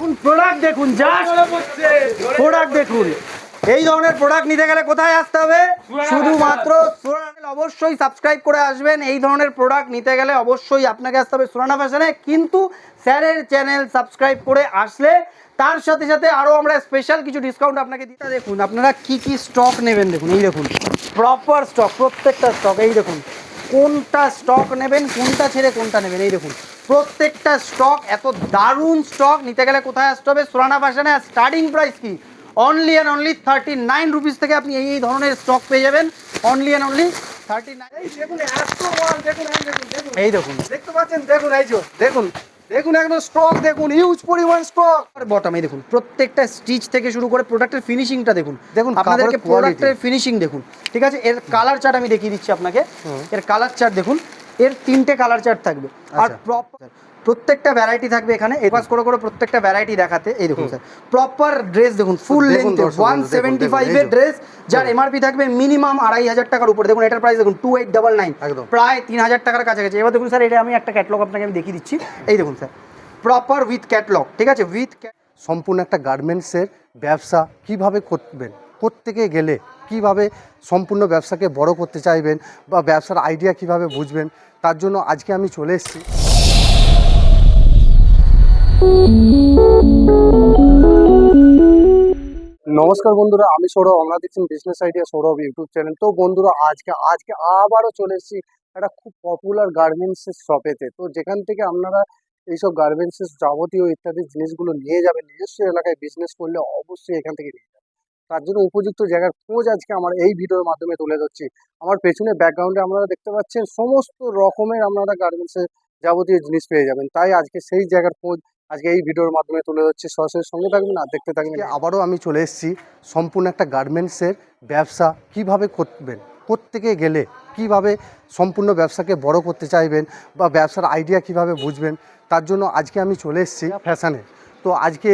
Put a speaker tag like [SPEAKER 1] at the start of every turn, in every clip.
[SPEAKER 1] দেখুন প্রোডাক্ট দেখুন just product দেখুন। এই ধরনের প্রোডাক্ট নিতে গেলে কোথায় আসতে হবে? শুধুমাত্র অবশ্যই সাবস্ক্রাইব করে আসবেন। এই ধরনের প্রোডাক্ট নিতে গেলে অবশ্যই আপনাকে আসতে হবে সুরানা ফ্যাশনে কিন্তু স্যারের চ্যানেল সাবস্ক্রাইব করে আসলে তার সাথে সাথে আরও আমরা স্পেশাল কিছু ডিসকাউন্ট আপনাকে দিতে দেখুন। আপনারা কি কি স্টক নেবেন দেখুন, এই দেখুন। প্রপার স্টক প্রত্যেকটা স্টক এই দেখুন। কোনটা স্টক নেবেন কোনটা ছেড়ে কোনটা নেবেন? এই দেখুন প্রত্যেকটা স্টক এত দারুণ স্টক নিতে গেলে কোথায় আসতে হবে? সোরানা ফ্যাশনে স্টার্টিং প্রাইস কি? Only and only thirty nine rupees থেকে আপনি এই এই ধরনের স্টক পেয়ে যাবেন। Only and only thirty nine
[SPEAKER 2] এই দেখুন এত মাল দেখুন এই দেখুন দেখুন।
[SPEAKER 1] এই দেখুন।
[SPEAKER 2] দেখতে পাচ্ছেন? দেখুন এই দেখুন। দেখুন একদম স্টক দেখুন হিউজ পরিমাণ স্টক
[SPEAKER 1] বটম এই দেখুন প্রত্যেকটা স্টিচ থেকে শুরু করে প্রোডাক্টের ফিনিশিংটা দেখুন।
[SPEAKER 2] দেখুন,
[SPEAKER 1] আপনাদেরকে প্রোডাক্টের ফিনিশিং দেখুন ঠিক আছে? এর কালার চার্ট আমি দেখিয়ে দিচ্ছি আপনাকে। এর কালার চার্ট দেখুন এর তিনটে কালার চার্ট থাকবে। আর
[SPEAKER 2] আচ্ছা।
[SPEAKER 1] প্রপার প্রত্যেকটা ভ্যারাইটি থাকবে এখানে। এপাস করে করে প্রত্যেকটা ভ্যারাইটি দেখাতে এই দেখুন স্যার। প্রপার ড্রেস দেখুন ফুল লেন্থ ওয়ান সেভেন্টি ফাইভের ড্রেস যার এমআরপি থাকবে মিনিমাম আড়াই হাজার টাকার উপরে। দেখুন এটার প্রাইস দেখুন টু এইট ডাবল নাইন। প্রায় তিন হাজার টাকার কাছাকাছি। এবার দেখুন স্যার এটা আমি একটা ক্যাটলগ আপনাকে আমি দেখিয়ে দিচ্ছি। এই দেখুন স্যার প্রপার উইথ ক্যাটলগ ঠিক আছে? উইথ
[SPEAKER 2] সম্পূর্ণ একটা গার্মেন্টসের ব্যবসা কীভাবে করবেন? প্রত্যেকে গেলে কীভাবে সম্পূর্ণ ব্যবসাকে বড় করতে চাইবেন? বা ব্যবসার আইডিয়া কীভাবে বুঝবেন? তার জন্য আজকে আমি চলে এসেছি। নমস্কার বন্ধুরা, আমি সৌরভ, আমরা দেখছেন business idea Sourav YouTube channel তো বন্ধুরা, আজকে আজকে আবারও চলে এসেছি একটা খুব পপুলার গার্মেন্টসের শপেতে তো যেখান থেকে আপনারা এইসব গার্মেন্টসের যাবতীয় ইত্যাদি জিনিসগুলো নিয়ে যাবেন, নিজস্ব এলাকায় বিজনেস করলে অবশ্যই এখান থেকে নিয়ে যাবেন। তার জন্য উপযুক্ত জায়গার খোঁজ আজকে আমার এই ভিডিওর মাধ্যমে তুলে ধরছি। আমার পেছনে ব্যাকগ্রাউন্ডে আপনারা দেখতে পাচ্ছেন, সমস্ত রকমের আপনারা গার্মেন্টসের যাবতীয় জিনিস পেয়ে যাবেন। তাই আজকে সেই জায়গার খোঁজ আজকে এই ভিডিওর মাধ্যমে তুলে ধরছি। সরাসরি সঙ্গে থাকবেন আর দেখতে থাকবেন। আবারও আমি চলে এসেছি। সম্পূর্ণ একটা গার্মেন্টসের ব্যবসা। কীভাবে করবেন? প্রত্যেকে গেলে কীভাবে সম্পূর্ণ ব্যবসাকে বড় করতে চাইবেন? বা ব্যবসার আইডিয়া কীভাবে বুঝবেন? তার জন্য আজকে আমি চলে এসেছি ফ্যাশানে। তো আজকে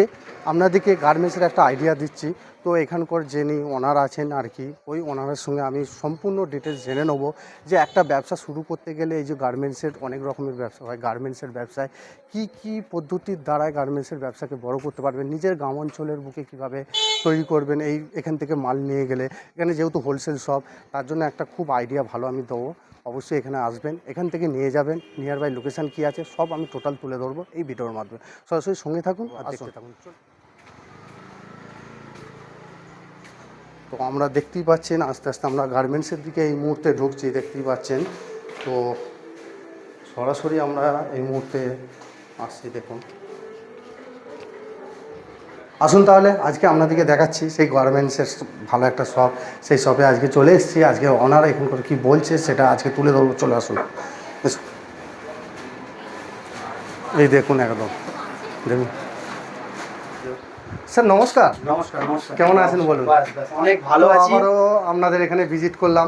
[SPEAKER 2] আপনাদেরকে গার্মেন্টসের একটা আইডিয়া দিচ্ছি। তো এখানকার যিনি ওনার আছেন আর কি ওই ওনারের সঙ্গে আমি সম্পূর্ণ ডিটেলস জেনে নেব যে একটা ব্যবসা শুরু করতে গেলে এই যে গার্মেন্টসের অনেক রকমের ব্যবসা হয়। গার্মেন্টসের ব্যবসায় কি কি পদ্ধতির দ্বারায় গার্মেন্টসের ব্যবসাকে বড় করতে পারবেন? নিজের গ্রাম অঞ্চলের বুকে কীভাবে তৈরি করবেন? এই এখান থেকে মাল নিয়ে গেলে। এখানে যেহেতু হোলসেল শপ তার জন্য একটা খুব আইডিয়া ভালো আমি দেবো। অবশ্যই এখানে আসবেন। এখান থেকে নিয়ে যাবেন। নিয়ার বাই লোকেশান কী আছে সব আমি টোটাল তুলে ধরবো এই ভিডিওর মাধ্যমে। সরাসরি সঙ্গে থাকুন আর দেখতে থাকুন। তো আমরা দেখতেই পাচ্ছেন, আস্তে আস্তে আমরা গার্মেন্টসের দিকে এই মুহূর্তে ঢুকছি, দেখতেই পাচ্ছেন। তো সরাসরি আমরা এই মুহূর্তে আসছি, দেখুন। আসুন তাহলে, আজকে আপনাদেরকে দেখাচ্ছি সেই গার্মেন্টসের ভালো একটা শপ। সেই শপে আজকে চলে এসেছি, আজকে ওনার এখানকার কী বলছে সেটা আজকে তুলে ধরবো, চলে আসুন। এই দেখুন একদম, দেখুন। স্যার নমস্কার।
[SPEAKER 1] নমস্কার নমস্কার।
[SPEAKER 2] কেমন আছেন বলুন?
[SPEAKER 1] অনেক ভালো
[SPEAKER 2] তো
[SPEAKER 1] আছি।
[SPEAKER 2] আবারও আপনাদের এখানে ভিজিট করলাম।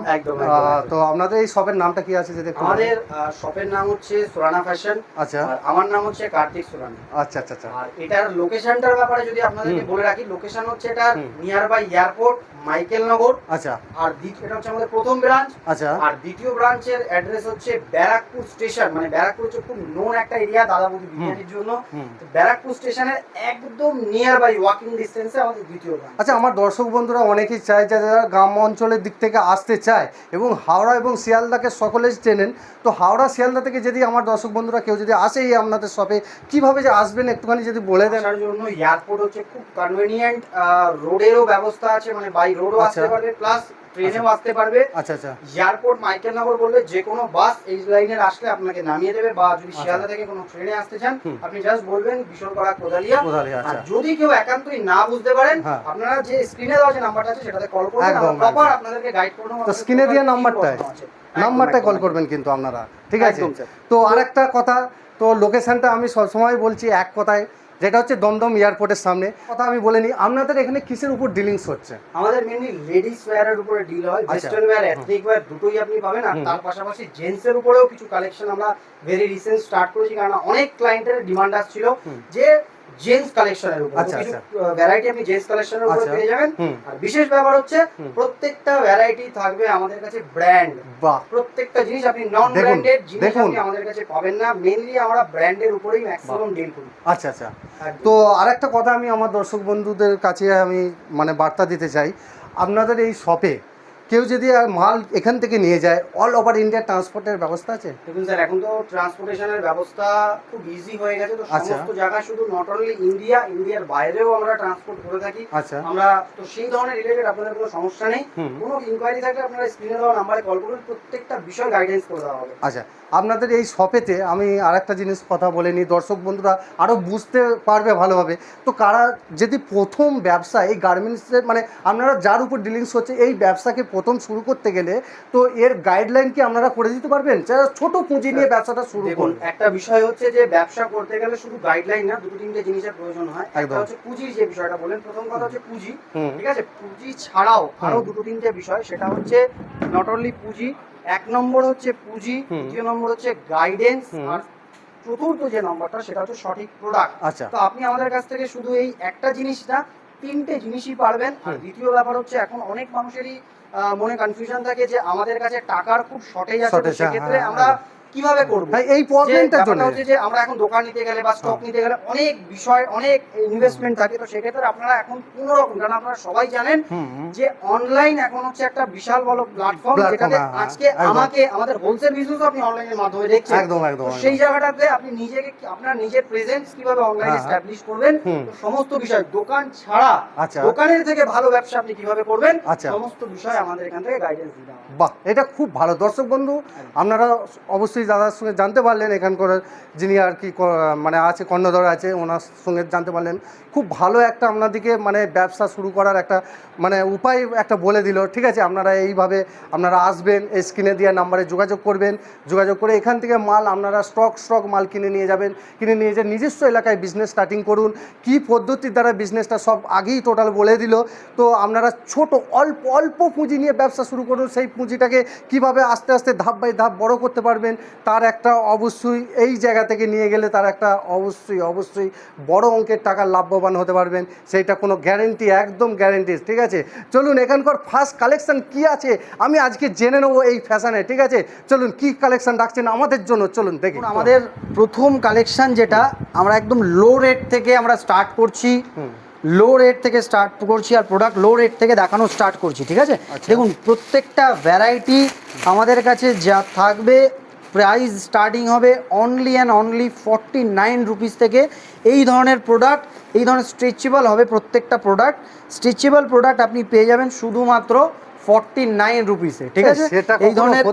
[SPEAKER 2] তো আপনাদের এই শপের নামটা কি আছে বলেন?
[SPEAKER 1] আমাদের শপের নাম হচ্ছে সোরানা ফ্যাশন
[SPEAKER 2] আচ্ছা।
[SPEAKER 1] আর আমার নাম হচ্ছে কার্তিক সোরানা
[SPEAKER 2] আচ্ছা আচ্ছা আচ্ছা।
[SPEAKER 1] আর এটার লোকেশনটার ব্যাপারে যদি আপনাদেরকে বলে রাখি লোকেশন হচ্ছে এটা। Nearby airport Michael Nagar
[SPEAKER 2] আচ্ছা।
[SPEAKER 1] আর দ্বিতীয় এটা হচ্ছে আমাদের প্রথম ব্রাঞ্চ
[SPEAKER 2] আচ্ছা।
[SPEAKER 1] আর দ্বিতীয় ব্রাঞ্চের অ্যাড্রেস হচ্ছে ব্যারাকপুর স্টেশন মানে ব্যারাকপুর হচ্ছে খুব নোন একটা এরিয়া দাদাবুদি বিরিয়ানির জন্য। ব্যারাকপুর স্টেশনের একদম নিয়ার বাই ওয়াকিং ডিস্টেন্সে আমাদের দ্বিতীয় গান
[SPEAKER 2] আচ্ছা আমার দর্শক বন্ধুরা অনেকেই চায় যে যারা গ্রাম অঞ্চলের দিক থেকে আসতে চায় এবং হাওড়া এবং শিয়ালদাকে সকলে চেনেন তো হাওড়া শিয়ালদা থেকে যদি আমার দর্শক বন্ধুরা কেউ যদি আসে এই আপনাদের শপে কীভাবে যে আসবেন একটুখানি যদি বলে দেন
[SPEAKER 1] তার জন্য এয়ারপোর্ট হচ্ছে খুব কনভেনিয়েন্ট রোডেরও ব্যবস্থা আছে মানে বাই রোডও আসতে
[SPEAKER 2] আচ্ছা।
[SPEAKER 1] পারবে প্লাস ট্রেনেও আসতে পারবে।
[SPEAKER 2] আচ্ছা আচ্ছা।
[SPEAKER 1] এয়ারপোর্ট বললে যে কোনো বাস এই লাইনের আসলে আপনাকে নামিয়ে দেবে বা যদি
[SPEAKER 2] আচ্ছা।
[SPEAKER 1] শিয়ালদা থেকে কোনো ট্রেনে আসতে চান আপনি জাস্ট বলবেন বিশনপাড়া কোদালিয়া। আর
[SPEAKER 2] আচ্ছা।
[SPEAKER 1] যদি কেউ একান্তই না বুঝতে পারেন
[SPEAKER 2] হ্যাঁ।
[SPEAKER 1] আপনারা যে স্ক্রিনে দেওয়া যে নাম্বারটা আছে সেটাতে কল করবেন প্রপার আপনাদেরকে গাইড
[SPEAKER 2] তো স্ক্রিনে দিয়ে
[SPEAKER 1] আছে। একদম,
[SPEAKER 2] নাম্বারটা কল করবেন কিন্তু আপনারা। ঠিক আছে। তো আরেকটা কথা তো লোকেশনটা আমি সবসময় বলছি এক কথায়। যেটা হচ্ছে দমদম এয়ারপোর্টের সামনে। কথা আমি বলে নিই আপনাদের এখানে কিসের উপর ডিলিংস হচ্ছে?
[SPEAKER 1] আমাদের মেনলি লেডিস ওয়্যারের উপরে ডিল হয়। ওয়েস্টার্ন ওয়্যার এথনিক ওয়্যার দুটোই আপনি পাবেন আর তার পাশাপাশি জেন্টসের উপরেও কিছু কালেকশন আমরা ভেরি রিসেন্ট স্টার্ট করেছি কারণ অনেক ক্লায়েন্টের ডিমান্ড আসছিল যে জেন্টস কালেকশনের উপর।
[SPEAKER 2] আচ্ছা,
[SPEAKER 1] কিছু
[SPEAKER 2] আচ্ছা।
[SPEAKER 1] ভ্যারাইটি আপনি জেন্টস কালেকশনের উপর
[SPEAKER 2] আচ্ছা।
[SPEAKER 1] পেয়ে যাবেন। আর বিশেষ ব্যাপার হচ্ছে প্রত্যেকটা ভ্যারাইটি থাকবে আমাদের কাছে ব্র্যান্ড
[SPEAKER 2] বাহ।
[SPEAKER 1] প্রত্যেকটা জিনিস আপনি নন ব্র্যান্ডেড জিনিস আপনি আমাদের কাছে পাবেন না। মেইনলি আমরা ব্র্যান্ডের উপরেই ম্যাক্সিমাম ডিল করি।
[SPEAKER 2] আচ্ছা আচ্ছা। তো আরেকটা কথা আমি আমার দর্শক বন্ধুদের কাছে আমি মানে বার্তা দিতে চাই। আপনাদের এই শপে কেউ যদি মাল এখান থেকে নিয়ে যায় অল ওভার ইন্ডিয়া ট্রান্সপোর্টের ব্যবস্থা আছে?
[SPEAKER 1] দেখুন স্যার এখন তো ট্রান্সপোর্টেশনের ব্যবস্থা খুব ইজি হয়ে গেছে। তো
[SPEAKER 2] আচ্ছা।
[SPEAKER 1] সমস্ত জায়গা শুধু নট অনলি ইন্ডিয়া ইন্ডিয়ার বাইরেও আমরা ট্রান্সপোর্ট করে থাকি।
[SPEAKER 2] আচ্ছা।
[SPEAKER 1] আমরা তো সেই ধরনের রিলেটেড আপনাদের কোনো সমস্যা নেই। কোনো ইনকোয়ারি থাকলে আপনারা স্ক্রিনে দেওয়া নাম্বারে কল করুন। প্রত্যেকটা বিষয় গাইডেন্স করে দেওয়া হবে।
[SPEAKER 2] আচ্ছা। আপনাদের এই শপেতে আমি আরেকটা জিনিস কথা বলে নিই। দর্শক বন্ধুরা আরও বুঝতে পারবে ভালোভাবে। তো কারা যদি প্রথম ব্যবসা এই গার্মেন্টসের মানে আপনারা যার উপর ডিলিংস হচ্ছে এই ব্যবসাকে প্রথম শুরু করতে গেলে তো এর গাইডলাইন কি আপনারা করে দিতে পারবেন? যারা ছোট পুঁজি নিয়ে ব্যবসাটা শুরু করুন
[SPEAKER 1] একটা বিষয় হচ্ছে যে ব্যবসা করতে গেলে শুধু গাইডলাইন না দুটো তিনটে জিনিসের প্রয়োজন হয়। একটা
[SPEAKER 2] একদম।
[SPEAKER 1] হচ্ছে পুঁজির যে বিষয়টা বলেন প্রথম কথা হচ্ছে পুঁজি। ঠিক আছে? পুঁজি ছাড়াও আরও
[SPEAKER 2] হুম।
[SPEAKER 1] দুটো তিনটে বিষয় সেটা হচ্ছে নট অনলি পুঁজি এক নম্বর হচ্ছে পুঁজি দ্বিতীয় নম্বর হচ্ছে গাইডেন্স আর চতুর্থ যে নম্বরটা সেটা হচ্ছে সঠিক প্রোডাক্ট
[SPEAKER 2] আচ্ছা।
[SPEAKER 1] তো আপনি আমাদের কাছ থেকে শুধু এই একটা জিনিস না তিনটে জিনিসই পারবেন। আর দ্বিতীয় ব্যাপার হচ্ছে এখন অনেক মানুষেরই মনে কনফিউশন থাকে যে আমাদের কাছে টাকার খুব শর্টেজ আছে সেক্ষেত্রে
[SPEAKER 2] হ্যাঁ,
[SPEAKER 1] আমরা কীভাবে করব?
[SPEAKER 2] এই
[SPEAKER 1] যে
[SPEAKER 2] প্রবলেমটার জন্য
[SPEAKER 1] হচ্ছে যে আমরা এখন দোকান নিতে গেলে বা স্টক
[SPEAKER 2] হ্যাঁ।
[SPEAKER 1] নিতে গেলে অনেক বিষয় অনেক ইনভেস্টমেন্ট থাকে। তো সেক্ষেত্রে আপনারা এখন কোনো রকম কারণ আপনারা সবাই জানেন। যে অনলাইন এখন হচ্ছে একটা বিশাল বড় প্ল্যাটফর্ম যেটাতে
[SPEAKER 2] হ্যাঁ, হ্যাঁ,
[SPEAKER 1] আজকে আমাকে আমাদের হোলসেল বিজনেস আপনি অনলাইনের মাধ্যমে দেখছেন।
[SPEAKER 2] একদম একদম
[SPEAKER 1] সেই জায়গাটাতে আপনি নিজেকে আপনার নিজের প্রেজেন্স কীভাবে অনলাইনে
[SPEAKER 2] হ্যাঁ, হ্যাঁ।
[SPEAKER 1] এস্টাবলিশ করবেন? সমস্ত বিষয় দোকান ছাড়া
[SPEAKER 2] আচ্ছা।
[SPEAKER 1] দোকানের থেকে ভালো ব্যবসা আপনি কীভাবে করবেন?
[SPEAKER 2] আচ্ছা।
[SPEAKER 1] সমস্ত বিষয় আমাদের এখান থেকে গাইডেন্স দিতে হবে।
[SPEAKER 2] বাহ এটা খুব ভালো। দর্শক বন্ধু আপনারা অবশ্যই দাদার সঙ্গে জানতে পারলেন এখানকার যিনি আর কি মানে আছে, কর্ণধর আছে, ওনার সঙ্গে জানতে পারলেন। খুব ভালো একটা আপনাদেরকে মানে ব্যবসা শুরু করার একটা মানে উপায় একটা বলে দিল। ঠিক আছে, আপনারা এইভাবে আপনারা আসবেন, এই স্ক্রিনে দেওয়া নাম্বারে যোগাযোগ করবেন। যোগাযোগ করে এখান থেকে মাল আপনারা স্টক স্টক মাল কিনে নিয়ে যাবেন। কিনে নিয়ে যে নিজস্ব এলাকায় বিজনেস স্টার্টিং করুন। কি পদ্ধতির দ্বারা বিজনেসটা সব আগেই টোটাল বলে দিল। তো আপনারা ছোট, অল্প অল্প পুঁজি নিয়ে ব্যবসা শুরু করুন। সেই পুঁজিটাকে কীভাবে আস্তে আস্তে ধাপ বাই ধাপ বড় করতে পারবেন তার একটা অবশ্যই এই জায়গা থেকে নিয়ে গেলে তার একটা অবশ্যই অবশ্যই বড় অঙ্কের টাকা লাভবান হতে পারবেন। সেইটা কোনো গ্যারেন্টি একদম গ্যারেন্টি ঠিক আছে? চলুন এখানকার ফার্স্ট কালেকশন কি আছে? আমি আজকে জেনে নেব এই ফ্যাশনে ঠিক আছে? চলুন কি কালেকশন রাখছেন আমাদের জন্য? চলুন দেখি।
[SPEAKER 1] দেখুন, আমাদের প্রথম কালেকশন যেটা আমরা একদম লো রেট থেকে আমরা স্টার্ট করছি। লো রেট থেকে স্টার্ট করছি আর প্রোডাক্ট লো রেট থেকে দেখানো স্টার্ট করছি ঠিক আছে?
[SPEAKER 2] আচ্ছা।
[SPEAKER 1] দেখুন প্রত্যেকটা ভ্যারাইটি আমাদের কাছে যা থাকবে প্রাইস স্টার্টিং হবে only and only forty nine rupees থেকে। এই ধরনের প্রোডাক্ট এই ধরনের স্ট্রেচেবল হবে প্রত্যেকটা প্রোডাক্ট স্ট্রেচেবল প্রোডাক্ট আপনি পেয়ে যাবেন শুধুমাত্র ফর্টি নাইন রুপিসে ঠিক আছে? এই ধরনের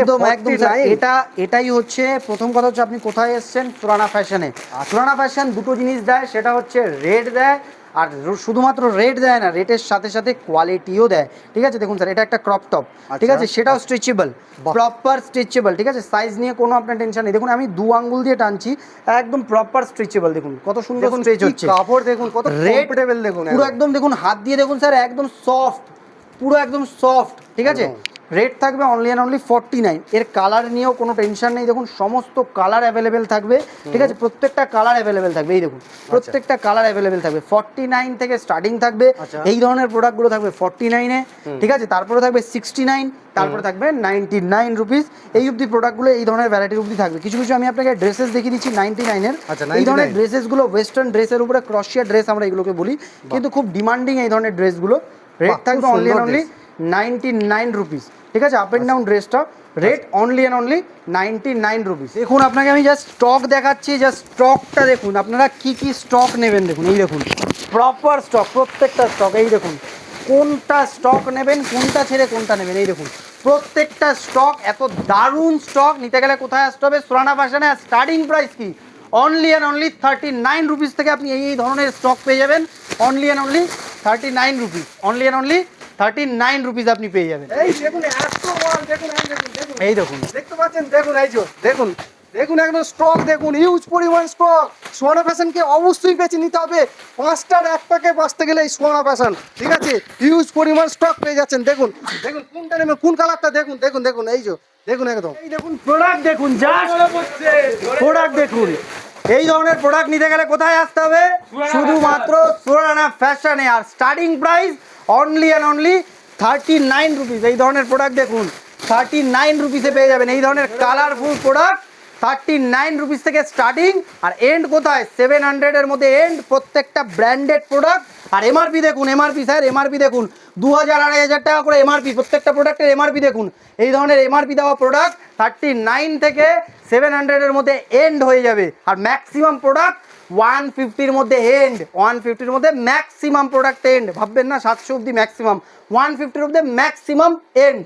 [SPEAKER 1] একদম একদম এটা এটাই হচ্ছে প্রথম কথা হচ্ছে আপনি কোথায় এসেছেন? সুরানা ফ্যাশনে সুরানা ফ্যাশন দুটো জিনিস দেয় সেটা হচ্ছে রেড দেয় আর শুধুমাত্র রেট দেয় না রেটের সাথে সাথে কোয়ালিটিও দেয়। ঠিক আছে? দেখুন স্যার এটা একটা ক্রপ টপ ঠিক
[SPEAKER 2] আচ্ছা।
[SPEAKER 1] আছে? সেটাও স্ট্রেচেবল প্রপার স্ট্রেচেবল ঠিক আছে? সাইজ নিয়ে কোনো আপনার টেনশন নেই। দেখুন আমি দু আঙ্গুল দিয়ে টানছি একদম প্রপার স্ট্রেচেবল দেখুন কত সুন্দর
[SPEAKER 2] দেখুন
[SPEAKER 1] স্ট্রেচ হচ্ছে।
[SPEAKER 2] কাপড় দেখুন কত কমফোর্টেবল দেখুন
[SPEAKER 1] পুরো একদম। দেখুন হাত দিয়ে দেখুন স্যার একদম সফট পুরো একদম সফট ঠিক আছে। রেট থাকবে only and only forty nine এর কালার নিয়েও কোনো টেনশন নেই। দেখুন সমস্ত কালার অ্যাভেলেবেল থাকবে। ঠিক আছে? প্রত্যেকটা কালার অ্যাভেলেবেল থাকবে। এই দেখুন প্রত্যেকটা কালার অ্যাভেলেবেল থাকবে। ফর্টি নাইন থেকে স্টার্টিং থাকবে।
[SPEAKER 2] আচ্ছা।
[SPEAKER 1] এই ধরনের প্রোডাক্টগুলো থাকবে ফর্টি নাইনে ঠিক আছে? তারপরে থাকবে সিক্সটি নাইন তারপরে থাকবে নাইনটি নাইন রুপিস এই অবধি প্রোডাক্টগুলো এই ধরনের ভ্যারাইটির অবধি থাকবে। কিছু কিছু আমি আপনাকে ড্রেসেস দেখিয়ে দিচ্ছি নাইনটি নাইনের
[SPEAKER 2] আচ্ছা,
[SPEAKER 1] এই ধরনের
[SPEAKER 2] 99
[SPEAKER 1] ড্রেসেসগুলো ওয়েস্টার্ন ড্রেসের উপরে ক্রসিয়া ড্রেস আমরা এগুলোকে বলি। কিন্তু খুব ডিমান্ডিং এই ধরনের ড্রেসগুলো রেট থাকবে only only ninety nine rupees ঠিক আছে আপ অ্যান্ড ডাউন ড্রেসটা rate only and only ninety nine rupees দেখুন আপনাকে আমি জাস্ট স্টক দেখাচ্ছি জাস্ট স্টকটা দেখুন আপনারা কি কি স্টক নেবেন দেখুন এই দেখুন প্রপার স্টক প্রত্যেকটা স্টক এই দেখুন কোনটা স্টক নেবেন কোনটা ছেড়ে কোনটা নেবেন এই দেখুন প্রত্যেকটা স্টক এত দারুণ স্টক নিতে গেলে কোথায় আসতে হবে সোরানা ফ্যাশনে স্টার্টিং প্রাইস কি? Only and only thirty nine rupees থেকে আপনি এই এই ধরনের স্টক পেয়ে যাবেন only and only thirty nine rupees only and only thirty nine rupees আপনি পেয়ে যাবেন।
[SPEAKER 2] এই দেখুন এত মাল দেখুন এই দেখুন দেখুন।
[SPEAKER 1] এই দেখুন।
[SPEAKER 2] দেখতে পাচ্ছেন? দেখুন এই দেখুন। দেখুন একদম স্টক দেখুন হিউজ পরিমাণ স্টক সোনা ফ্যাশনকে অবশ্যই বেছে নিতে হবে। পাঁচটার এক প্যাকে বাঁচতে গেলে এই সোনা ফ্যাশন ঠিক আছে? হিউজ পরিমাণ স্টক পেয়ে যাচ্ছেন দেখুন। দেখুন কোনটা নেবেন কোন কালারটা দেখুন দেখুন দেখুন এই যে দেখুন একদম।
[SPEAKER 1] এই দেখুন প্রোডাক্ট দেখুন জাস্ট প্রোডাক্ট দেখুন। এই ধরনের প্রোডাক্ট নিতে গেলে কোথায় আসতে হবে? শুধুমাত্র সুরানা ফ্যাশনে আর starting price only and only thirty nine rupees এই ধরনের প্রোডাক্ট দেখুন থার্টি নাইন রুপিসে পেয়ে যাবেন। এই ধরনের colourful product thirty nine rupees থেকে স্টার্টিং আর এন্ড কোথায়? সেভেন হান্ড্রেডের মধ্যে এন্ড প্রত্যেকটা ব্র্যান্ডেড প্রোডাক্ট আর এমআরপি দেখুন এমআরপি স্যার এমআরপি দেখুন। দু হাজার আড়াই হাজার টাকা করে এমআরপি প্রত্যেকটা প্রোডাক্টের এমআরপি দেখুন। এই ধরনের এমআরপি দেওয়া প্রোডাক্ট থার্টি নাইন থেকে সেভেন হান্ড্রেডের মধ্যে এন্ড হয়ে যাবে। আর ম্যাক্সিমাম প্রোডাক্ট ওয়ান ফিফটির মধ্যে এন্ড ওয়ান ফিফটির মধ্যে ম্যাক্সিমাম প্রোডাক্ট এন্ড ভাববেন না, সাতশো অব্দি ম্যাক্সিমাম ওয়ান ফিফটির মধ্যে ম্যাক্সিমাম এন্ড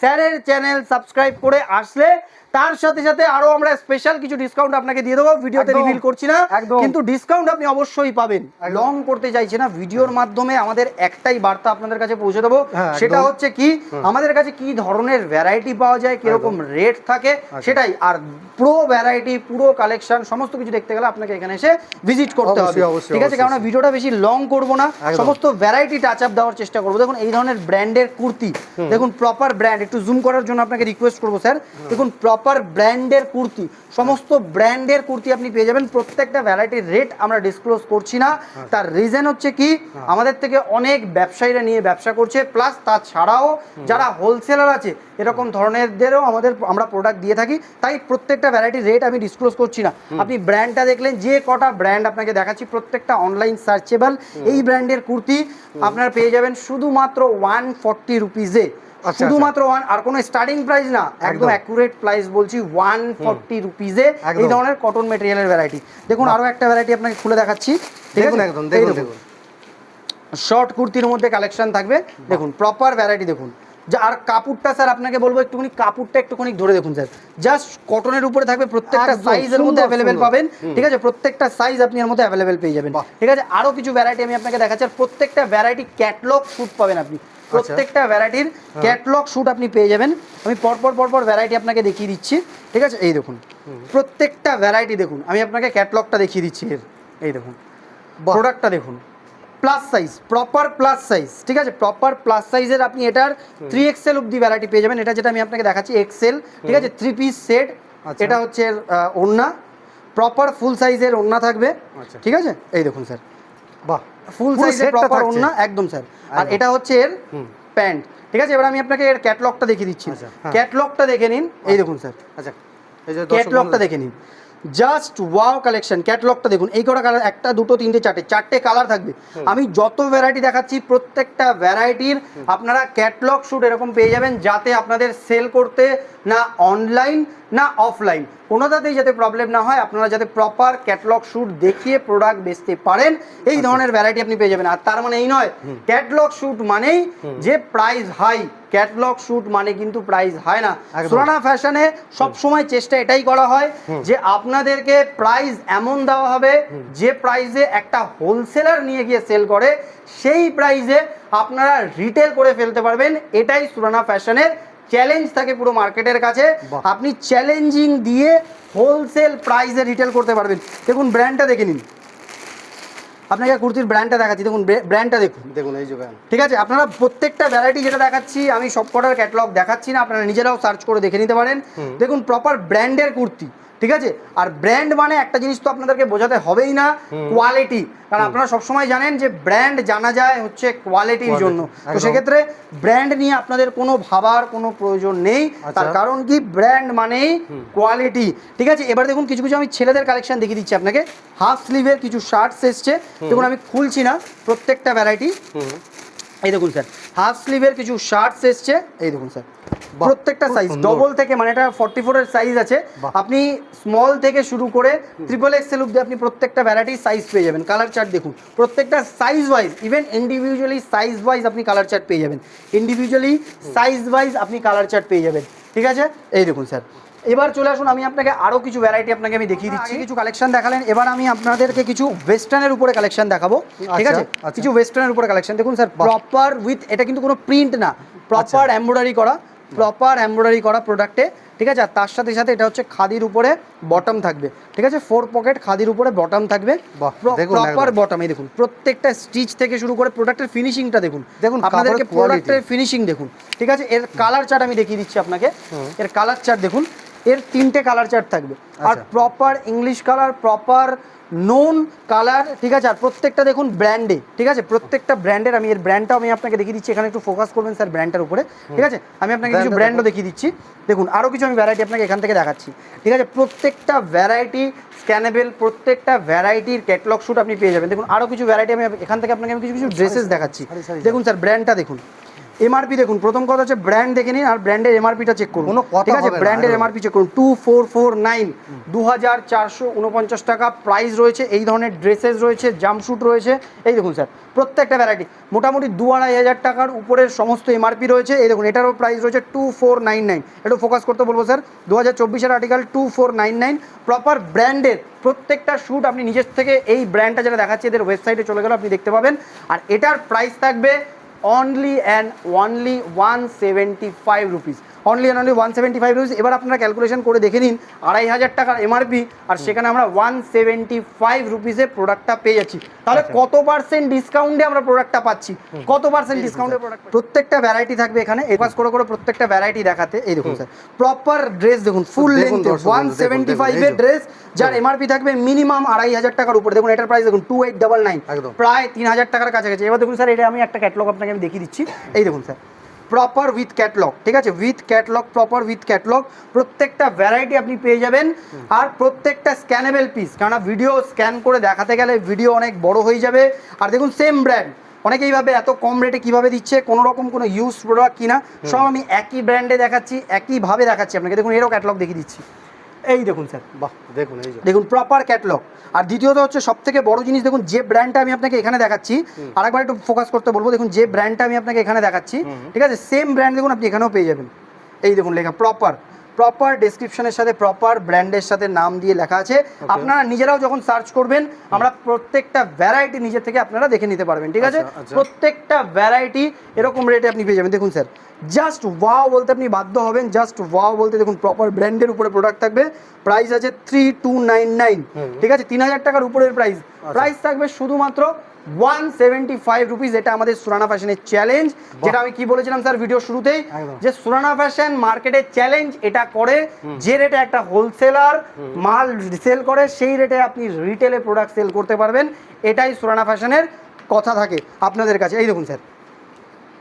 [SPEAKER 1] স্যারের চ্যানেল সাবস্ক্রাইব করে আসলে তার সাথে সাথে আরও আমরা স্পেশাল কিছু ডিসকাউন্ট আপনাকে দিয়ে দেবো। ভিডিওতে রিভিল করছি না। কিন্তু ডিসকাউন্ট আপনি অবশ্যই পাবেন। লং করতে চাইছে না। ভিডিওর মাধ্যমে আমাদের একটাই বার্তা আপনাদের কাছে পৌঁছে দেবো।
[SPEAKER 2] হ্যাঁ,
[SPEAKER 1] সেটা হচ্ছে কি আমাদের কাছে কি ধরনের ভ্যারাইটি পাওয়া যায় কীরকম রেট থাকে
[SPEAKER 2] আচ্ছা।
[SPEAKER 1] সেটাই। আর পুরো ভ্যারাইটি পুরো কালেকশন সমস্ত কিছু দেখতে গেলে আপনাকে এখানে এসে ভিজিট করতে হবে। ঠিক আছে। কারণ ভিডিওটা বেশি লং করব না। সমস্ত ভ্যারাইটি টাচ আপ দেওয়ার চেষ্টা করব। দেখুন এই ধরনের ব্র্যান্ডের কুর্তি দেখুন প্রপার ব্র্যান্ড একটু জুম করার জন্য আপনাকে রিকোয়েস্ট করব স্যার দেখুন প্রপার ব্র্যান্ডের কুর্তি সমস্ত ব্র্যান্ডের কুর্তি আপনি পেয়ে যাবেন। প্রত্যেকটা ভ্যারাইটির রেট আমরা ডিসক্লোজ করছি না। তার রিজন হচ্ছে কি? আমাদের থেকে অনেক ব্যবসায়ীরা নিয়ে ব্যবসা করছে। প্লাস তাছাড়াও যারা হোলসেলার আছে এরকম ধরনেরদেরও আমাদের আমরা প্রোডাক্ট দিয়ে থাকি। তাই প্রত্যেকটা ভ্যারাইটির রেট আমি ডিসক্লোজ করছি না। আপনি ব্র্যান্ডটা দেখলেন যে কটা ব্র্যান্ড আপনাকে দেখাচ্ছি প্রত্যেকটা অনলাইন সার্চেবল এই ব্র্যান্ডের কুর্তি আপনারা পেয়ে যাবেন শুধুমাত্র ওয়ান ফর্টি রুপিজে। শুধুমাত্র ওয়ান আর কোনো স্টার্টিং প্রাইস না একদম। অ্যাকুরেট প্রাইস বলছি ওয়ান ফর্টি রুপিজে এই ধরনের কটন মেটেরিয়ালের ভ্যারাইটি দেখুন আরও একটা ভ্যারাইটি আপনাকে খুলে দেখাচ্ছি
[SPEAKER 2] দেখুন একদম দেখুন দেখুন।
[SPEAKER 1] শর্ট কুর্তির মধ্যে কালেকশন থাকবে। দেখুন প্রপার ভ্যারাইটি দেখুন। আর কাপড়টা স্যার আপনাকে বলব একটুখানি কাপড়টা একটুখানি ধরে দেখুন স্যার জাস্ট কটনের উপরে থাকবে প্রত্যেকটা সাইজের মধ্যে অ্যাভেলেবেল পাবেন ঠিক আছে? প্রত্যেকটা সাইজ আপনি এর মধ্যে অ্যাভেলেবেল পেয়ে যাবেন। ঠিক আছে? আরও কিছু ভ্যারাইটি আমি আপনাকে দেখাচ্ছি আর প্রত্যেকটা ভ্যারাইটি ক্যাটলগ শুট পাবেন আপনি।
[SPEAKER 2] আচ্ছা।
[SPEAKER 1] প্রত্যেকটা ভ্যারাইটির ক্যাটলগ শ্যুট আপনি পেয়ে যাবেন। আমি পরপর পরপর ভ্যারাইটি আপনাকে দেখিয়ে দিচ্ছি। ঠিক আছে? এই দেখুন। প্রত্যেকটা ভ্যারাইটি দেখুন। আমি আপনাকে ক্যাটলগটা দেখিয়ে দিচ্ছি এর। এই দেখুন। প্রোডাক্টটা দেখুন। Plus size proper plus size ঠিক আছে? প্রপার প্লাস সাইজের আপনি এটার থ্রি এক্সেল অব্দি ভ্যারাইটি পেয়ে যাবেন। এটা যেটা আমি আপনাকে দেখাচ্ছি এক্সেল ঠিক আছে? থ্রি পিস সেট
[SPEAKER 2] আচ্ছা।
[SPEAKER 1] এটা হচ্ছে এর, ওড়না। প্রপার ফুল সাইজের ওড়না থাকবে।
[SPEAKER 2] আচ্ছা।
[SPEAKER 1] ঠিক আছে? এই দেখুন স্যার
[SPEAKER 2] বাহ
[SPEAKER 1] ফুল
[SPEAKER 2] setটা
[SPEAKER 1] প্রপার ওড়না একদম স্যার আর এটা হচ্ছে এর প্যান্ট। ঠিক আছে এবার আমি আপনাকে এর ক্যাটলগটা দেখিয়ে দিচ্ছি।
[SPEAKER 2] আচ্ছা।
[SPEAKER 1] ক্যাটলগটা দেখে নিন। এই দেখুন স্যার
[SPEAKER 2] আচ্ছা
[SPEAKER 1] ক্যাটলগটা দেখে নিন। জাস্ট ওয়াও কালেকশন ক্যাটলগটা দেখুন। এই কটা কালার একটা দুটো তিনটে চারটে চারটে কালার থাকবে। আমি যত ভ্যারাইটি দেখাচ্ছি প্রত্যেকটা ভ্যারাইটির আপনারা ক্যাটলগ শুট এরকম পেয়ে যাবেন যাতে আপনাদের সেল করতে না অনলাইন না অফলাইন কোনোটাতেই যাতে প্রবলেম না হয় আপনারা যাতে প্রপার ক্যাটলগ শ্যুট দেখিয়ে প্রোডাক্ট বেচতে পারেন এই ধরনের ভ্যারাইটি আপনি পেয়ে যাবেন। আর তার মানে এই নয় ক্যাটলগ শ্যুট মানেই যে প্রাইস হাই ক্যাটলগ শুট মানে কিন্তু প্রাইস হয় না। সুরানা ফ্যাশনে সবসময় চেষ্টা এটাই করা হয় যে আপনাদেরকে প্রাইস এমন দেওয়া হবে যে প্রাইসে একটা হোলসেলার নিয়ে গিয়ে সেল করে সেই প্রাইসে আপনারা রিটেল করে ফেলতে পারবেন। এটাই সুরানা ফ্যাশনের চ্যালেঞ্জ থাকে পুরো মার্কেটের কাছে। আপনি চ্যালেঞ্জিং দিয়ে হোলসেল প্রাইসে রিটেল করতে পারবেন। দেখুন ব্র্যান্ডটা দেখে নিন। আপনাকে কুর্তির ব্র্যান্ডটা দেখাচ্ছি। দেখুন ব্র্যান্ডটা দেখুন।
[SPEAKER 2] দেখুন এই যে ব্র্যান্ড
[SPEAKER 1] ঠিক আছে? আপনারা প্রত্যেকটা ভ্যারাইটি যেটা দেখাচ্ছি আমি সব কটার ক্যাটলগ দেখাচ্ছি না আপনারা নিজেরাও সার্চ করে দেখে নিতে পারেন। দেখুন প্রপার ব্র্যান্ডের কুর্তি। ঠিক আছে? আর ব্র্যান্ড মানে একটা জিনিস তো আপনাদেরকে বোঝাতে হবেই না কোয়ালিটি কারণ আপনারা সবসময় জানেন যে ব্র্যান্ড জানা যায় হচ্ছে কোয়ালিটির জন্য। তো সেক্ষেত্রে ব্র্যান্ড নিয়ে আপনাদের কোনো ভাবার কোনো প্রয়োজন নেই। তার
[SPEAKER 2] আচ্ছা।
[SPEAKER 1] কারণ কি? ব্র্যান্ড মানেই কোয়ালিটি ঠিক আছে? এবার দেখুন কিছু কিছু আমি ছেলেদের কালেকশন দেখিয়ে দিচ্ছি আপনাকে। হাফ স্লিভের কিছু শার্টস এসছে। দেখুন আমি খুলছি না প্রত্যেকটা ভ্যারাইটি এই দেখুন স্যার হাফ স্লিভের কিছু শার্টস এসছে। এই দেখুন স্যার প্রত্যেকটা সাইজ ডবল থেকে মানে এটা ফর্টি ফোরের সাইজ আছে। আপনি স্মল থেকে শুরু করে ট্রিপল এক্সেল অব্দি আপনি প্রত্যেকটা ভ্যারাইটি সাইজ পেয়ে যাবেন। কালার চার্ট দেখুন প্রত্যেকটা size wise even individually size wise আপনি কালার চার্ট পেয়ে যাবেন। ইন্ডিভিজুয়ালি সাইজ ওয়াইজ আপনি কালার চার্ট পেয়ে যাবেন। ঠিক আছে? এই দেখুন স্যার এবার চলে আসুন আমি আপনাকে আরও কিছু ভ্যারাইটি আপনাকে আমি দেখিয়ে দিচ্ছি। কিছু কালেকশন দেখালেন এবার আমি আপনাদেরকে কিছু ওয়েস্টার্নের উপরে কালেকশন দেখাবো। ঠিক
[SPEAKER 2] আচ্ছা,
[SPEAKER 1] আছে?
[SPEAKER 2] আচ্ছা।
[SPEAKER 1] কিছু ওয়েস্টার্নের উপরে কালেকশন দেখুন স্যার প্রপার উইথ এটা কিন্তু কোনো প্রিন্ট না। প্রপার এমব্রয়ডারি করা। প্রপার এমব্রয়ডারি করা প্রোডাক্টে ঠিক আছে? আর তার সাথে সাথে এটা হচ্ছে খাদির উপরে বটম থাকবে ঠিক আছে? ফোর পকেট খাদির উপরে বটম থাকবে। প্রপার বটম এই দেখুন প্রত্যেকটা স্টিচ থেকে শুরু করে প্রোডাক্টের ফিনিশিংটা দেখুন।
[SPEAKER 2] দেখুন,
[SPEAKER 1] আপনাদেরকে প্রোডাক্টের ফিনিশিং দেখুন ঠিক আছে? এর কালার চার্ট আমি দেখিয়ে দিচ্ছি আপনাকে। এর কালার চার্ট দেখুন এর তিনটে কালার চার্ট থাকবে। আর। Proper English colour proper known colour ঠিক আছে? আর প্রত্যেকটা দেখুন ব্র্যান্ডে ঠিক আছে? প্রত্যেকটা ব্র্যান্ডের আমি এর ব্র্যান্ডটাও আমি আপনাকে দেখিয়ে দিচ্ছি। এখানে একটু ফোকাস করবেন স্যার ব্র্যান্ডটার উপরে ঠিক আছে? আমি আপনাকে কিছু ব্র্যান্ডও দেখিয়ে দিচ্ছি। দেখুন আরও কিছু আমি ভ্যারাইটি আপনাকে এখান থেকে দেখাচ্ছি ঠিক আছে? প্রত্যেকটা ভ্যারাইটি স্ক্যানেবেল প্রত্যেকটা ভ্যারাইটির ক্যাটলগ শুট আপনি পেয়ে যাবেন। দেখুন আরও কিছু ভ্যারাইটি আমি এখান থেকে আপনাকে আমি কিছু কিছু ড্রেসেস দেখাচ্ছি। দেখুন স্যার ব্র্যান্ডটা দেখুন। এমআরপি দেখুন প্রথম কথা হচ্ছে ব্র্যান্ড দেখে নিন আর ব্র্যান্ডের এমআরপিটা চেক করুন। ঠিক আছে? ব্র্যান্ডের এমআরপি চেক করুন। টু ফোর ফোর নাইন দু হাজার চারশো উনপঞ্চাশ টাকা প্রাইস রয়েছে এই ধরনের ড্রেসেস রয়েছে জাম্পশুট রয়েছে। এই দেখুন স্যার প্রত্যেকটা ভ্যারাইটি মোটামুটি দু আড়াই হাজার টাকার উপরের সমস্ত এমআরপি রয়েছে। এই দেখুন এটারও প্রাইস রয়েছে টু ফোর নাইন নাইন একটু ফোকাস করতে বলব স্যার দু হাজার চব্বিশের article two four nine nine proper ব্র্যান্ডের প্রত্যেকটা শ্যুট আপনি নিজের থেকে এই ব্র্যান্ডটা যেটা দেখাচ্ছি এদের ওয়েবসাইটে চলে গেলে আপনি দেখতে পাবেন। আর এটার প্রাইস থাকবে only and only one seventy five rupees only and only one seventy five rupees এবার আপনারা ক্যালকুলেশন করে দেখে নিন আড়াই হাজার টাকার এমআরপি আর সেখানে আমরা ওয়ান সেভেন্টি ফাইভ রুপিসে প্রোডাক্টটা পেয়ে যাচ্ছি। তাহলে
[SPEAKER 2] আচ্ছা।
[SPEAKER 1] কত পার্সেন্ট ডিসকাউন্টে আমরা প্রোডাক্টটা পাচ্ছি? কত পার্সেন্ট ডিসকাউন্টে প্রোডাক্ট প্রত্যেকটা ভ্যারাইটি থাকবে এখানে। এপাস করে করে প্রত্যেকটা ভ্যারাইটি দেখাতে। এই দেখুন স্যার প্রপার ড্রেস দেখুন ফুল লেন্থ ওয়ান সেভেন্টি ফাইভের। ড্রেস যার এমআরপি থাকবে মিনিমাম আড়াই হাজার টাকার উপরে। দেখুন এটার প্রাইস দেখুন টু এইট ডাবল নাইন প্রায় তিন হাজার টাকার কাছাকাছি। এবার দেখুন স্যার এটা আমি একটা ক্যাটলগ আপনাকে আমি দেখিয়ে দিচ্ছি। এই দেখুন স্যার প্রপার উইথ ক্যাটলগ ঠিক আছে? With catalogue proper with catalogue প্রত্যেকটা ভ্যারাইটি আপনি পেয়ে যাবেন। আর প্রত্যেকটা স্ক্যানেবল পিস কেননা ভিডিও স্ক্যান করে দেখাতে গেলে ভিডিও অনেক বড় হয়ে যাবে। আর দেখুন সেম ব্র্যান্ড অনেকেই ভাবে এত কম রেটে কীভাবে দিচ্ছে কোনো রকম কোনো ইউজ প্রোডাক্ট কিনা সব আমি একই ব্র্যান্ডে দেখাচ্ছি একইভাবে দেখাচ্ছি আপনাকে। দেখুন এরও ক্যাটলগ দেখিয়ে দিচ্ছি। এই দেখুন স্যার
[SPEAKER 2] বাহ। দেখুন এই
[SPEAKER 1] দেখুন প্রপার ক্যাটলগ আর দ্বিতীয়ত হচ্ছে সব থেকে বড় জিনিস দেখুন যে ব্র্যান্ডটা আমি আপনাকে এখানে দেখাচ্ছি আরেকবার একটু ফোকাস করতে বলব দেখুন যে ব্র্যান্ডটা আমি আপনাকে এখানে দেখাচ্ছি ঠিক আছে? সেম ব্র্যান্ড দেখুন আপনি এখানেও পেয়ে যাবেন। এই দেখুন লেখা প্রপার প্রপার ডেসক্রিপশনের সাথে প্রপার ব্র্যান্ডের সাথে নাম দিয়ে লেখা আছে। আপনারা নিজেরাও যখন সার্চ করবেন আমরা প্রত্যেকটা ভ্যারাইটি নিজে থেকে আপনারা দেখে নিতে পারবেন ঠিক আছে?
[SPEAKER 2] আচ্ছা, আচ্ছা।
[SPEAKER 1] প্রত্যেকটা ভ্যারাইটি এরকম রেটে আপনি পেয়ে যাবেন। দেখুন স্যার জাস্ট ওয়াও বলতে আপনি বাধ্য হবেন জাস্ট ওয়াও বলতে দেখুন প্রপার ব্র্যান্ডের উপরে প্রোডাক্ট থাকবে। প্রাইস আছে থ্রি টু নাইন নাইন ঠিক আছে? তিন হাজার টাকার উপরের প্রাইস প্রাইস থাকবে শুধুমাত্র ওয়ান সেভেন্টি ফাইভ রুপিস এটা আমাদের সুরানা ফ্যাশনের চ্যালেঞ্জ যেটা আমি কি বলেছিলাম স্যার ভিডিও শুরুতেই? যে সুরানা ফ্যাশন মার্কেটের চ্যালেঞ্জ এটা করে যে রেটে একটা হোলসেলার মাল সেল করে সেই রেটে আপনি রিটেলে প্রোডাক্ট সেল করতে পারবেন। এটাই সুরানা ফ্যাশনের কথা থাকে আপনাদের কাছে। এই দেখুন স্যার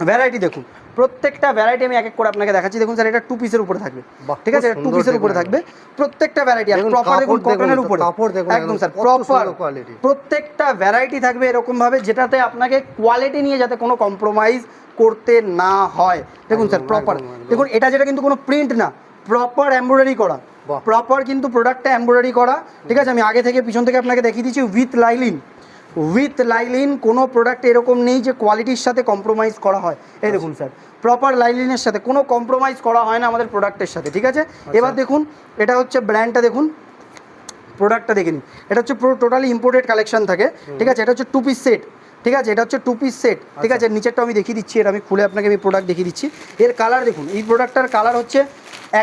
[SPEAKER 1] ভ্যারাইটি দেখুন। প্রত্যেকটা ভ্যারাইটি আমি এক এক করে আপনাকে দেখাচ্ছি। দেখুন স্যার এটা টু পিসের উপরে থাকবে। ঠিক আছে? টু পিসের উপরে থাকবে। প্রত্যেকটা ভ্যারাইটি প্রপার দেখুন কটনের উপরে। একদম স্যার প্রপার
[SPEAKER 2] quality।
[SPEAKER 1] প্রত্যেকটা ভ্যারাইটি থাকবে এরকম ভাবে যেটাতে আপনাকে কোয়ালিটি নিয়ে যাতে কোনো কম্প্রোমাইজ করতে না হয়। দেখুন স্যার প্রপার। দেখুন এটা যেটা কিন্তু কোনো প্রিন্ট না প্রপার এমব্রয়ডারি করা। প্রপার কিন্তু প্রোডাক্টটা এমব্রয়ডারি করা। ঠিক আছে? আমি আগে থেকে পিছন থেকে আপনাকে দেখিয়ে দিচ্ছি উইথ লাইলিন উইথ লাইলিন কোনো প্রোডাক্ট এরকম নেই যে কোয়ালিটির সাথে কম্প্রোমাইজ করা হয়। এই দেখুন স্যার প্রপার লাইলিনের সাথে কোনো কম্প্রোমাইজ করা হয় না আমাদের প্রোডাক্টের সাথে ঠিক আছে? এবার দেখুন এটা হচ্ছে ব্র্যান্ডটা দেখুন প্রোডাক্টটা দেখে নিন। এটা হচ্ছে পুরো টোটালি ইম্পোর্টেড কালেকশন থাকে ঠিক আছে? এটা হচ্ছে টু পিস সেট ঠিক আছে? এটা হচ্ছে টু পিস সেট ঠিক আছে? নিচেরটা আমি দেখিয়ে দিচ্ছি এটা আমি খুলে আপনাকে আমি প্রোডাক্ট দেখিয়ে দিচ্ছি। এর কালার দেখুন এই প্রোডাক্টটার কালার হচ্ছে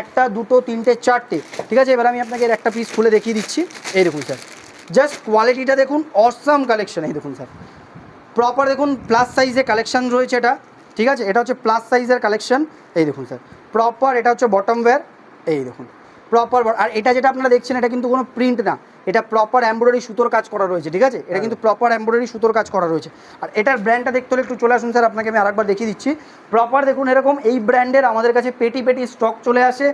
[SPEAKER 1] একটা দুটো তিনটে চারটে ঠিক আছে? এবার আমি আপনাকে এর একটা পিস খুলে দেখিয়ে দিচ্ছি। এই দেখুন স্যার জাস্ট কোয়ালিটিটা দেখুন অসাম কালেকশন এই দেখুন স্যার প্রপার দেখুন প্লাস সাইজে কালেকশন রয়েছে এটা ঠিক আছে? এটা হচ্ছে প্লাস সাইজের কালেকশন এই দেখুন স্যার প্রপার এটা হচ্ছে বটম ওয়্যার এই দেখুন। প্রপার আর এটা যেটা আপনারা দেখছেন এটা কিন্তু কোনো প্রিন্ট না। এটা প্রপার এমব্রয়ডারি সুতোর কাজ করা রয়েছে ঠিক আছে? এটা কিন্তু প্রপার এমব্রয়ডারি সুতোর কাজ করা রয়েছে। আর এটার ব্র্যান্ডটা দেখতে হলে একটু চলে আসুন স্যার আপনাকে আমি আরেকবার দেখিয়ে দিচ্ছি। প্রপার দেখুন এরকম এই ব্র্যান্ডের আমাদের কাছে পেটি পেটি স্টক চলে আসে।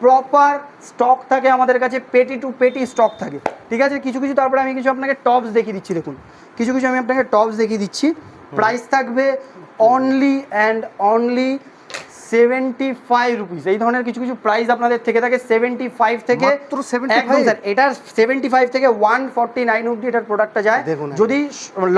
[SPEAKER 1] প্রপার স্টক থাকে আমাদের কাছে পেটি টু পেটি স্টক থাকে। ঠিক আছে? কিছু কিছু তারপরে আমি কিছু আপনাকে টপস দেখিয়ে দিচ্ছি দেখুন। কিছু কিছু আমি আপনাকে টপস দেখিয়ে দিচ্ছি। প্রাইস থাকবে only and only seventy five rupees এই ধরনের কিছু কিছু প্রাইস আপনাদের থেকে থাকে সেভেন্টি ফাইভ থেকে একদম স্যার এটার সেভেন্টি ফাইভ থেকে ওয়ান ফর্টি নাইন অব্দি এটার প্রোডাক্টটা যায়।
[SPEAKER 2] দেখুন
[SPEAKER 1] যদি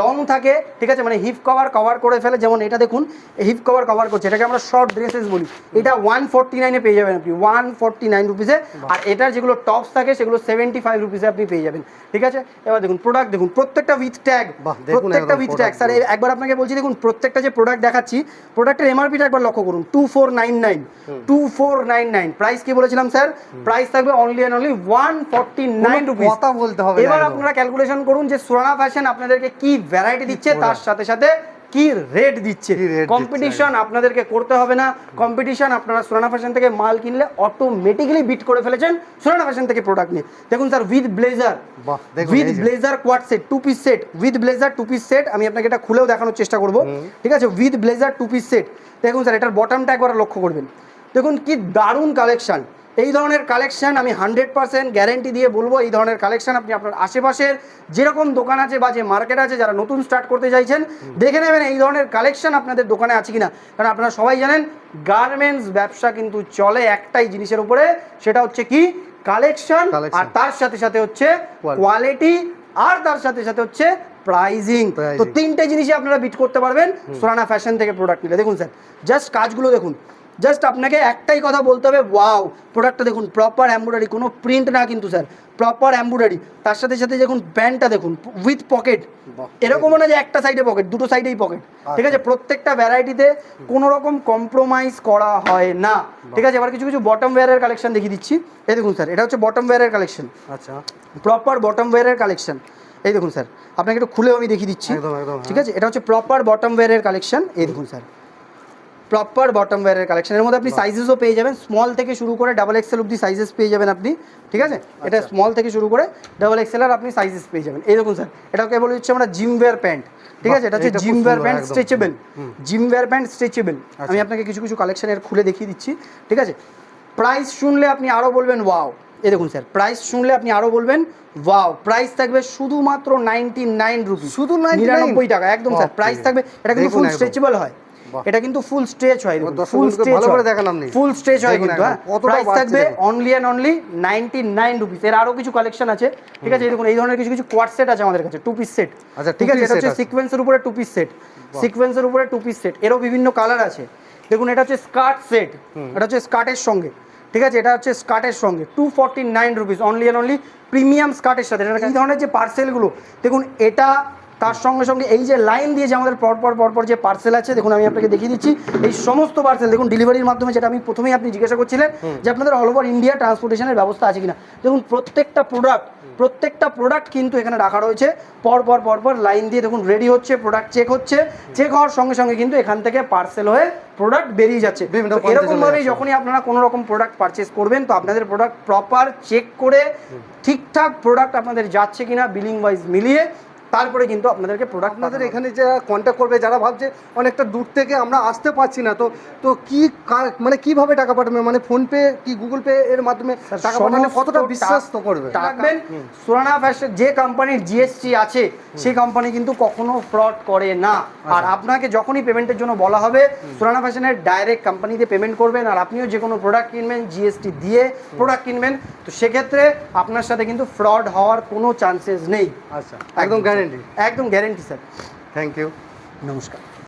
[SPEAKER 1] লং থাকে ঠিক আছে মানে হিপ কভার কভার করে ফেলে যেমন এটা দেখুন হিপ কভার কভার করছে এটাকে আমরা শর্ট ড্রেসেস বলি। এটা ওয়ান ফর্টি নাইনে পেয়ে যাবেন আপনি ওয়ান ফর্টি নাইন রুপিসে আর এটার যেগুলো টপস থাকে সেগুলো সেভেন্টি ফাইভ রুপিসে আপনি পেয়ে যাবেন ঠিক আছে? এবার দেখুন প্রোডাক্ট দেখুন প্রত্যেকটা উইথ ট্যাগ প্রত্যেকটা উইথ ট্যাগ স্যার একবার আপনাকে বলছি দেখুন প্রত্যেকটা যে প্রোডাক্ট দেখাচ্ছি প্রোডাক্টের এমআরপিটা একবার লক্ষ্য করুন two four nine nine two four nine nine price কি বলেছিলাম স্যার প্রাইস থাকবে only and only one forty nine rupees
[SPEAKER 2] কথা বলতে হবে
[SPEAKER 1] এবার আপনারা ক্যালকুলেশন করুন যে সুরানা ফ্যাশন আপনাদেরকে কি ভ্যারাইটি দিচ্ছে তার সাথে সাথে কি রেট দিচ্ছে? কম্পিটিশন আপনাদেরকে করতে হবে না। কম্পিটিশন আপনারা সুরানা ফ্যাশন থেকে মাল কিনলে অটোমেটিক্যালি বিট করে ফেলেছেন সুরানা ফ্যাশন থেকে প্রোডাক্ট নিয়ে। দেখুন sir with blazer with blazer quad set two piece set with blazer two piece set আমি আপনাকে এটা খুলেও দেখানোর চেষ্টা করব। ঠিক আছে? With blazer two piece set দেখুন স্যার এটার বটমটা একবার লক্ষ্য করবেন। দেখুন কি দারুণ কালেকশন এই ধরনের কালেকশন আমি হান্ড্রেড পার্সেন্ট গ্যারেন্টি দিয়ে বলব এই ধরনের কালেকশন আপনি আপনার আশেপাশের যেরকম দোকান আছে বা যে মার্কেট আছে যারা নতুন স্টার্ট করতে চাইছেন দেখে নেবেন এই ধরনের কালেকশন আপনাদের দোকানে আছে কিনা। কারণ আপনারা সবাই জানেন গার্মেন্টস ব্যবসা কিন্তু চলে একটাই জিনিসের উপরে সেটা হচ্ছে কি? কালেকশন আর তার সাথে সাথে হচ্ছে কোয়ালিটি আর তার সাথে সাথে হচ্ছে প্রাইজিং তো তিনটে জিনিসই আপনারা বিট করতে পারবেন সোরানা ফ্যাশন থেকে প্রোডাক্ট নিলে। দেখুন স্যার জাস্ট কাজগুলো দেখুন। জাস্ট আপনাকে একটাই কথা বলতে হবে ওয়াও প্রোডাক্টটা দেখুন প্রপার এমব্রয়ডারি কোনো প্রিন্ট না কিন্তু স্যার প্রপার এমব্রয়ডারি তার সাথে সাথে দেখুন প্যান্টটা দেখুন উইথ পকেট। এরকমও না যে একটা সাইডে পকেট দুটো সাইডেই পকেট ঠিক আছে? প্রত্যেকটা ভ্যারাইটিতে কোনো রকম কম্প্রোমাইজ করা হয় না ঠিক আছে? এবার কিছু কিছু বটম ওয়্যারের কালেকশন দেখিয়ে দিচ্ছি। এই দেখুন স্যার এটা হচ্ছে বটম ওয়্যারের কালেকশন
[SPEAKER 2] আচ্ছা।
[SPEAKER 1] প্রপার বটম ওয়্যারের কালেকশন এই দেখুন স্যার আপনাকে একটু খুলেও আমি দেখিয়ে দিচ্ছি।
[SPEAKER 2] হ্যাঁ।
[SPEAKER 1] ঠিক আছে? এটা হচ্ছে প্রপার বটম ওয়্যারের কালেকশন এই দেখুন স্যার প্রপার বটম ওয়্যারের কালেকশন এর মধ্যে আপনি সাইজেসও পেয়ে যাবেন। স্মল থেকে শুরু করে ডাবল এক্সেল অব্দি সাইজেস পেয়ে যাবেন আপনি। ঠিক আছে? এটা
[SPEAKER 2] আচ্ছা।
[SPEAKER 1] স্মল থেকে শুরু করে ডাবল এক্সেল আর আপনি সাইজেস পেয়ে যাবেন। এই দেখুন স্যার এটাকে বলে হচ্ছে আমরা জিম ওয়্যার প্যান্ট ঠিক আছে? এটা হচ্ছে gym wear pant. Stretchable gym wear pant stretchable. আমি আপনাকে কিছু কিছু কালেকশন এর খুলে দেখিয়ে দিচ্ছি। ঠিক আছে? প্রাইস শুনলে আপনি আরও বলবেন ওয়াও এই দেখুন স্যার প্রাইস শুনলে আপনি আরও বলবেন ওয়াও প্রাইস থাকবে শুধুমাত্র নাইনটি নাইন রুপি
[SPEAKER 2] শুধু 99?
[SPEAKER 1] নিরানব্বই টাকা একদম স্যার। প্রাইস থাকবে এটা কিন্তু ফুল। স্ট্রেচেবল হয়। এটা কিন্তু ফুল স্ট্রেচ হয় ফুল স্ট্রেচ
[SPEAKER 2] ভালো করে দেখান আপনি।
[SPEAKER 1] ফুল স্ট্রেচ হয় কিন্তু হ্যাঁ। প্রাইস থাকবে only and only ninety nine rupees এর আরও কিছু কালেকশন আছে ঠিক আছে? দেখুন এই ধরনের কিছু কিছু কোয়াড সেট আছে আমাদের কাছে টু পিস সেট
[SPEAKER 2] আচ্ছা,
[SPEAKER 1] ঠিক আছে? এটা হচ্ছে সিকোয়েন্সের উপরে টু পিস সেট সিকোয়েন্সের উপরে টু পিস সেট এরও বিভিন্ন কালার আছে। দেখুন এটা হচ্ছে স্কার্ট সেট এটা হচ্ছে স্কার্টের সঙ্গে। ঠিক আছে? এটা হচ্ছে স্কার্টের সঙ্গে। Two forty nine rupees only and only premium স্কার্টের সাথে। এটা এই ধরনের যে পার্সেলগুলো দেখুন এটা তার সঙ্গে সঙ্গে এই যে লাইন দিয়ে যে আমাদের পরপর পরপর যে পার্সেল আছে দেখুন আমি আপনাকে দেখিয়ে দিচ্ছি এই সমস্ত পার্সেল দেখুন ডেলিভারির মাধ্যমে যেটা আমি প্রথমেই আপনি জিজ্ঞাসা করছিলেন যে আপনাদের অল ওভার ইন্ডিয়া ট্রান্সপোর্টেশনের ব্যবস্থা আছে কিনা। দেখুন প্রত্যেকটা প্রোডাক্ট প্রত্যেকটা প্রোডাক্ট কিন্তু এখানে রাখা রয়েছে। পর পর পর পর লাইন দিয়ে দেখুন রেডি হচ্ছে প্রোডাক্ট চেক হচ্ছে। চেক হওয়ার সঙ্গে সঙ্গে কিন্তু এখান থেকে পার্সেল হয়ে প্রোডাক্ট বেরিয়ে যাচ্ছে।
[SPEAKER 2] যাচ্ছে।
[SPEAKER 1] যখনই আপনারা কোনো রকম প্রোডাক্ট পারচেস করবেন তো আপনাদের প্রোডাক্ট প্রপার চেক করে ঠিকঠাক প্রোডাক্ট আপনাদের যাচ্ছে কিনা বিলিং ওয়াইজ মিলিয়ে তারপরে কিন্তু আপনাদেরকে প্রোডাক্ট
[SPEAKER 2] আপনাদের এখানে যারা কন্ট্যাক্ট করবে যারা ভাবছে অনেকটা দূর থেকে আমরা আসতে পারছি না তো তো কি মানে কীভাবে টাকা পাঠাবে? মানে ফোন পে কি গুগল পে এর মাধ্যমে টাকা পাঠালে কতটা বিশ্বাস তো করবে?
[SPEAKER 1] রাখবেন। সোনানা ফ্যাশন যে কোম্পানির জিএসটি আছে সেই কোম্পানি কিন্তু কখনো ফ্রড করে না।
[SPEAKER 2] আচ্ছা।
[SPEAKER 1] আর আপনাকে যখনই পেমেন্টের জন্য বলা হবে সোনানা ফ্যাশনের ডাইরেক্ট কোম্পানিতে পেমেন্ট করবেন আর আপনিও যে কোনো প্রোডাক্ট কিনবেন জিএসটি দিয়ে প্রোডাক্ট কিনবেন তো সেক্ষেত্রে আপনার সাথে কিন্তু ফ্রড হওয়ার কোনো চান্সেস নেই।
[SPEAKER 2] আচ্ছা। একদম গ্যারেন্টি
[SPEAKER 1] একদম গ্যারেন্টি স্যার
[SPEAKER 2] থ্যাংক ইউ
[SPEAKER 1] নমস্কার